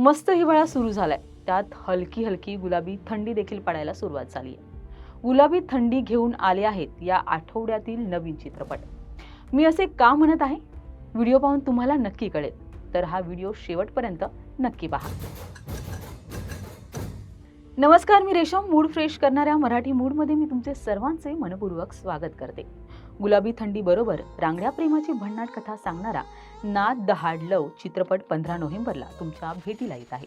मस्त हिवाळा सुरू झालाय. त्यात हलकी हलकी गुलाबी थंडी देखील पडायला सुरुवात झाली आहे गुलाबी थंडी घेऊन आले आहेत या आठवड्यातील नवीन चित्रपट. मी असे का म्हणत आहे? व्हिडिओ पाहून तुम्हाला नक्की कळेल. तर हा व्हिडिओ शेवटपर्यंत नक्की पहा. नमस्कार मी रेशम. मूड फ्रेश करणाऱ्या मराठी मूडमध्ये मी तुमचे सर्वांचे मनपूर्वक स्वागत करते. गुलाबी थंडी बरोबर रांगड्या प्रेमाची भन्नाट कथा सांगणारा नाद द हार्ड लव चित्रपट पंधरा नोव्हेंबरला तुमच्या भेटीला येत आहे.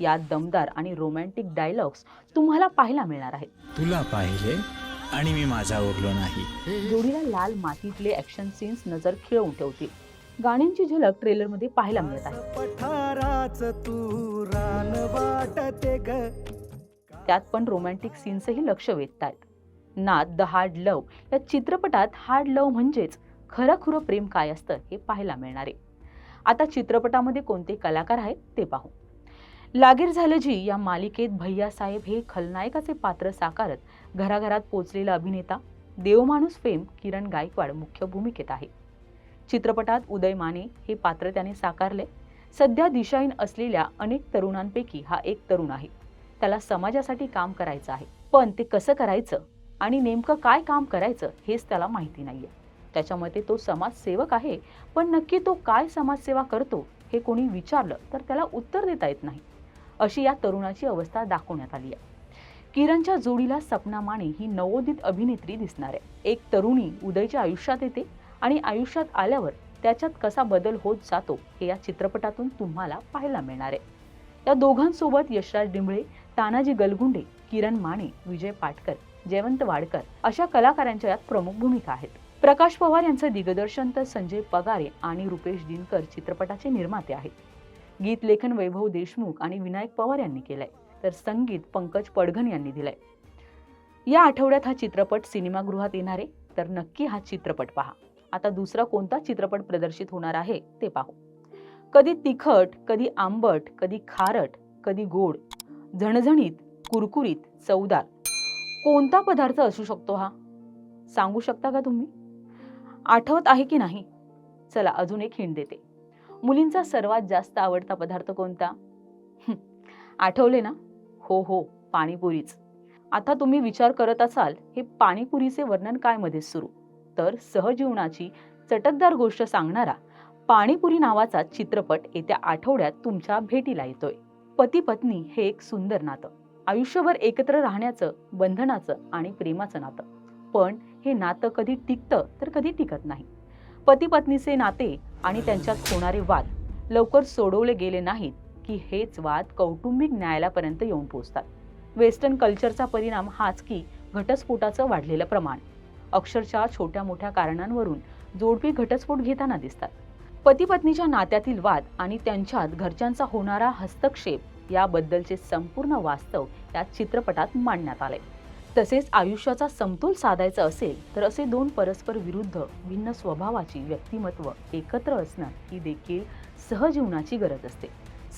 यात दमदार आणि रोमॅन्टिक डायलॉग्स तुम्हाला पाहायला मिळणार आहेत. तुला पाहिले आणि मी माझा उरलो नाही. जोडीला लाल मातीतले ऍक्शन सीन्स नजर खिळवून ठेवतील. गाण्यांची झलक ट्रेलरमध्ये पाहायला मिळत आहे. पठाराच तू रान वाटते ग. त्यात पण रोमॅन्टिक सीन्सही लक्ष वेधत आहेत नाद द हार्ड लव या चित्रपटात हार्ड लव म्हणजेच खरं खुरं प्रेम काय असतं हे पाहायला मिळणार आहे. आता चित्रपटामध्ये कोणते कलाकार आहेत ते पाहू. लागीर झालं जी या मालिकेत भैयासाहेब हे खलनायकाचे पात्र साकारत घराघरात पोचलेला अभिनेता देवमाणूस फेम किरण गायकवाड मुख्य भूमिकेत आहे. चित्रपटात उदय माने हे पात्र त्याने साकारले. सध्या दिशाहीन असलेल्या अनेक तरुणांपैकी हा एक तरुण आहे. त्याला समाजासाठी काम करायचं आहे. पण ते कसं करायचं आणि नेमकं काय काम करायचं हेच त्याला माहिती नाहीये. त्याच्या तो समाजसेवक आहे. पण नक्की तो काय समाजसेवा करतो हे कोणी विचारलं तर त्याला उत्तर देता येत नाही. अशी या तरुणाची अवस्था दाखवण्यात आली आहे. किरणच्या जोडीला सपना माने ही नवोदित अभिनेत्री दिसणार आहे. एक तरुणी उदयच्या आयुष्यात येते आणि आयुष्यात आल्यावर त्याच्यात कसा बदल होत जातो हे या चित्रपटातून तुम्हाला पाहायला मिळणार आहे. या दोघांसोबत यशराज डिंबळे तानाजी गलगुंडे किरण माने विजय पाटकर जयवंत वाडकर अशा कलाकारांच्या यात प्रमुख भूमिका आहेत. प्रकाश पवार यांचं दिग्दर्शन तर संजय पगारे आणि रुपेश दिनकर चित्रपटाचे निर्माते आहेत. गीत लेखन वैभव देशमुख आणि विनायक पवार यांनी केलंय. तर संगीत पंकज पडघन यांनी दिलंय. या आठवड्यात हा चित्रपट सिनेमागृहात येणार आहे तर नक्की हा चित्रपट पहा. आता दुसरा कोणता चित्रपट प्रदर्शित होणार आहे ते पाहू. कधी तिखट कधी आंबट कधी खारट कधी गोड झणझणीत कुरकुरीत चवदार कोणता पदार्थ असू शकतो हा? सांगू शकता का तुम्ही? आठवत आहे की नाही? चला अजून एक हिंट देते. मुलींचा सर्वात जास्त आवडता पदार्थ कोणता? आठवले ना? हो हो पाणीपुरीच. आता तुम्ही विचार करत असाल हे पाणीपुरीचे वर्णन काय मध्ये सुरू? तर सहजीवनाची चटकदार गोष्ट सांगणारा पाणीपुरी नावाचा चित्रपट येत्या आठवड्यात तुमच्या भेटीला येतोय. पती पत्नी हे एक सुंदर नातं. आयुष्यभर एकत्र राहण्याचं बंधनाचं आणि प्रेमाचं नातं. पण हे नातं कधी टिकतं तर कधी टिकत नाही. पती पत्नीचे नाते आणि त्यांच्यात होणारे वाद लवकर सोडवले गेले नाहीत की हेच वाद कौटुंबिक न्यायालयापर्यंत येऊन पोहोचतात. वेस्टर्न कल्चरचा परिणाम हाच की घटस्फोटाचं वाढलेलं प्रमाण. अक्षरशः छोट्या मोठ्या कारणांवरून जोडपी घटस्फोट घेताना दिसतात. पती पत्नीच्या नात्यातील वाद आणि त्यांच्यात घरच्यांचा होणारा हस्तक्षेप याबद्दलचे संपूर्ण वास्तव या चित्रपटात मांडण्यात आले तसेच आयुष्याचा समतोल साधायचा असेल तर असे दोन परस्पर विरुद्ध भिन्न स्वभावाची व्यक्तिमत्व एकत्र असणं ही देखील सहजीवनाची गरज असते.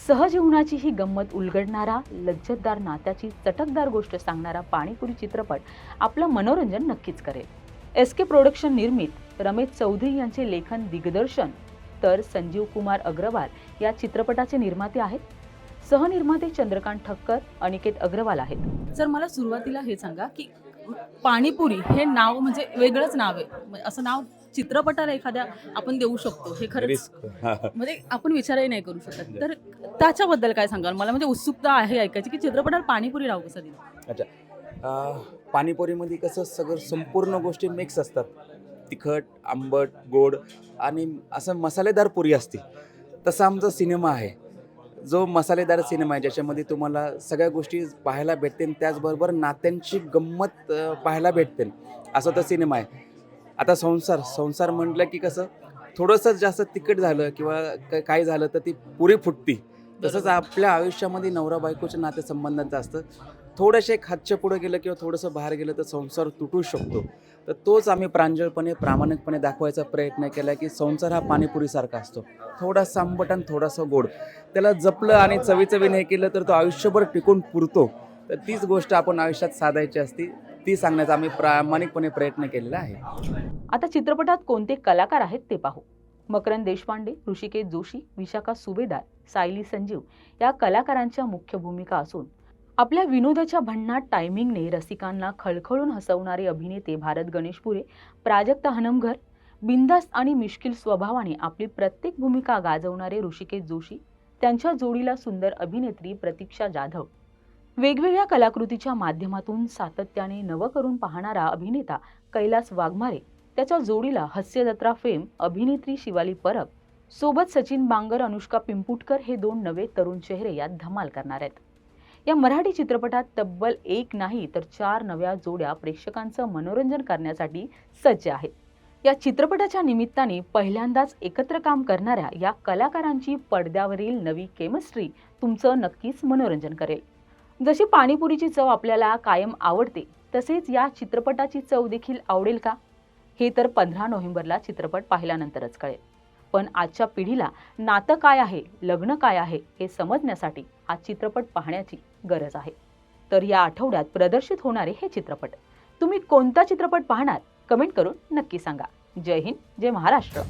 सहजीवनाची ही गंमत उलगडणारा लज्जतदार नात्याची चटकदार गोष्ट सांगणारा पाणीपुरी चित्रपट आपलं मनोरंजन नक्कीच करेल. एस के प्रोडक्शन निर्मित रमेश चौधरी यांचे लेखन दिग्दर्शन तर संजीव कुमार अग्रवाल या चित्रपटाचे निर्माते आहेत. सहनिर्माते चंद्रकांत ठक्कर अनिकेत अग्रवाल आहेत. सर मला सुरुवातीला हे सांगा की पाणीपुरी हे नाव म्हणजे वेगळंच नाव आहे. म्हणजे असं नाव चित्रपटाला एखाद्या आपण देऊ शकतो. हे खरंच म्हणजे आपण विचारही नाही करू शकत. तर त्याच्याबद्दल काय सांगाल? मला म्हणजे उत्सुकता आहे ऐकायची की चित्रपटाला पाणीपुरी नाव कसं दिलं पाणीपुरीमध्ये कसं सगळं संपूर्ण गोष्टी मिक्स असतात. तिखट आंबट गोड आणि असं मसालेदार पुरी असते. तसा आमचा सिनेमा आहे. जो मसालेदार सिनेमा आहे ज्याच्यामध्ये तुम्हाला सगळ्या गोष्टी पाहायला भेटतील त्याचबरोबर नात्यांची गंमत पाहायला भेटतील असा तो सिनेमा आहे. आता संसार संसार म्हटलं की कसं थोडंसं जास्त तिखट झालं किंवा क- काय झालं तर ती पुरी फुटती. तसंच आपल्या आयुष्यामध्ये नवरा बायकोच्या नातेसंबंधांचं असतं. थोडंसे एक हातच्या पुढं गेलं किंवा थोडंसं बाहेर गेलं तर संसार तुटू शकतो. तर तोच आम्ही प्रांजळपणे प्रामाणिकपणे दाखवायचा प्रयत्न केला की संसार हा पाणीपुरीसारखा असतो. थोडासा आंबट आणि थोडासा गोड. त्याला जपलं आणि चवीचवीने हे केलं तर तो आयुष्यभर टिकून पुरतो. तर तीच गोष्ट आपण आयुष्यात साधायची असती ती सांगण्याचा आम्ही प्रामाणिकपणे प्रयत्न केलेला आहे. आता चित्रपटात कोणते कलाकार आहेत ते पाहू. मकरंद देशपांडे ऋषिकेश जोशी विशाखा सुभेदार सायली संजीव या कलाकारांच्या मुख्य भूमिका असून आपल्या विनोदाच्या भन्नाट टायमिंगने रसिकांना खळखळून हसवणारे अभिनेते भारत गणेशपुरे प्राजक्ता हनमघर बिंदास्त आणि मिश्किल स्वभावाने आपली प्रत्येक भूमिका गाजवणारे ऋषिकेश जोशी त्यांच्या जोडीला सुंदर अभिनेत्री प्रतीक्षा जाधव. वेगवेगळ्या कलाकृतीच्या माध्यमातून सातत्याने नवं करून पाहणारा अभिनेता कैलास वाघमारे त्याच्या जोडीला हास्यजत्रा फेम अभिनेत्री शिवाली परब सोबत सचिन बांगर अनुष्का पिंपुटकर हे दोन नवे तरुण चेहरे यात धमाल करणार आहेत. या मराठी चित्रपटात तब्बल एक नाही तर चार नव्या जोड्या प्रेक्षकांचं मनोरंजन करण्यासाठी सज्ज आहेत. या चित्रपटाच्या निमित्ताने पहिल्यांदाच एकत्र काम करणाऱ्या या कलाकारांची पडद्यावरील नवी केमिस्ट्री तुमचं नक्कीच मनोरंजन करेल. जशी पाणीपुरीची चव आपल्याला कायम आवडते तसेच या चित्रपटाची चव देखील आवडेल का? हे तर पंधरा नोव्हेंबरला चित्रपट पाहिल्यानंतरच कळेल. पण आजच्या पिढीला नातं काय आहे लग्न काय आहे हे समजण्यासाठी हा चित्रपट पाहण्याची गरज आहे. तर या आठवड्यात प्रदर्शित होणारे हे चित्रपट. तुम्ही कोणता चित्रपट पाहणार? कमेंट करून नक्की सांगा. जय हिंद जय महाराष्ट्र.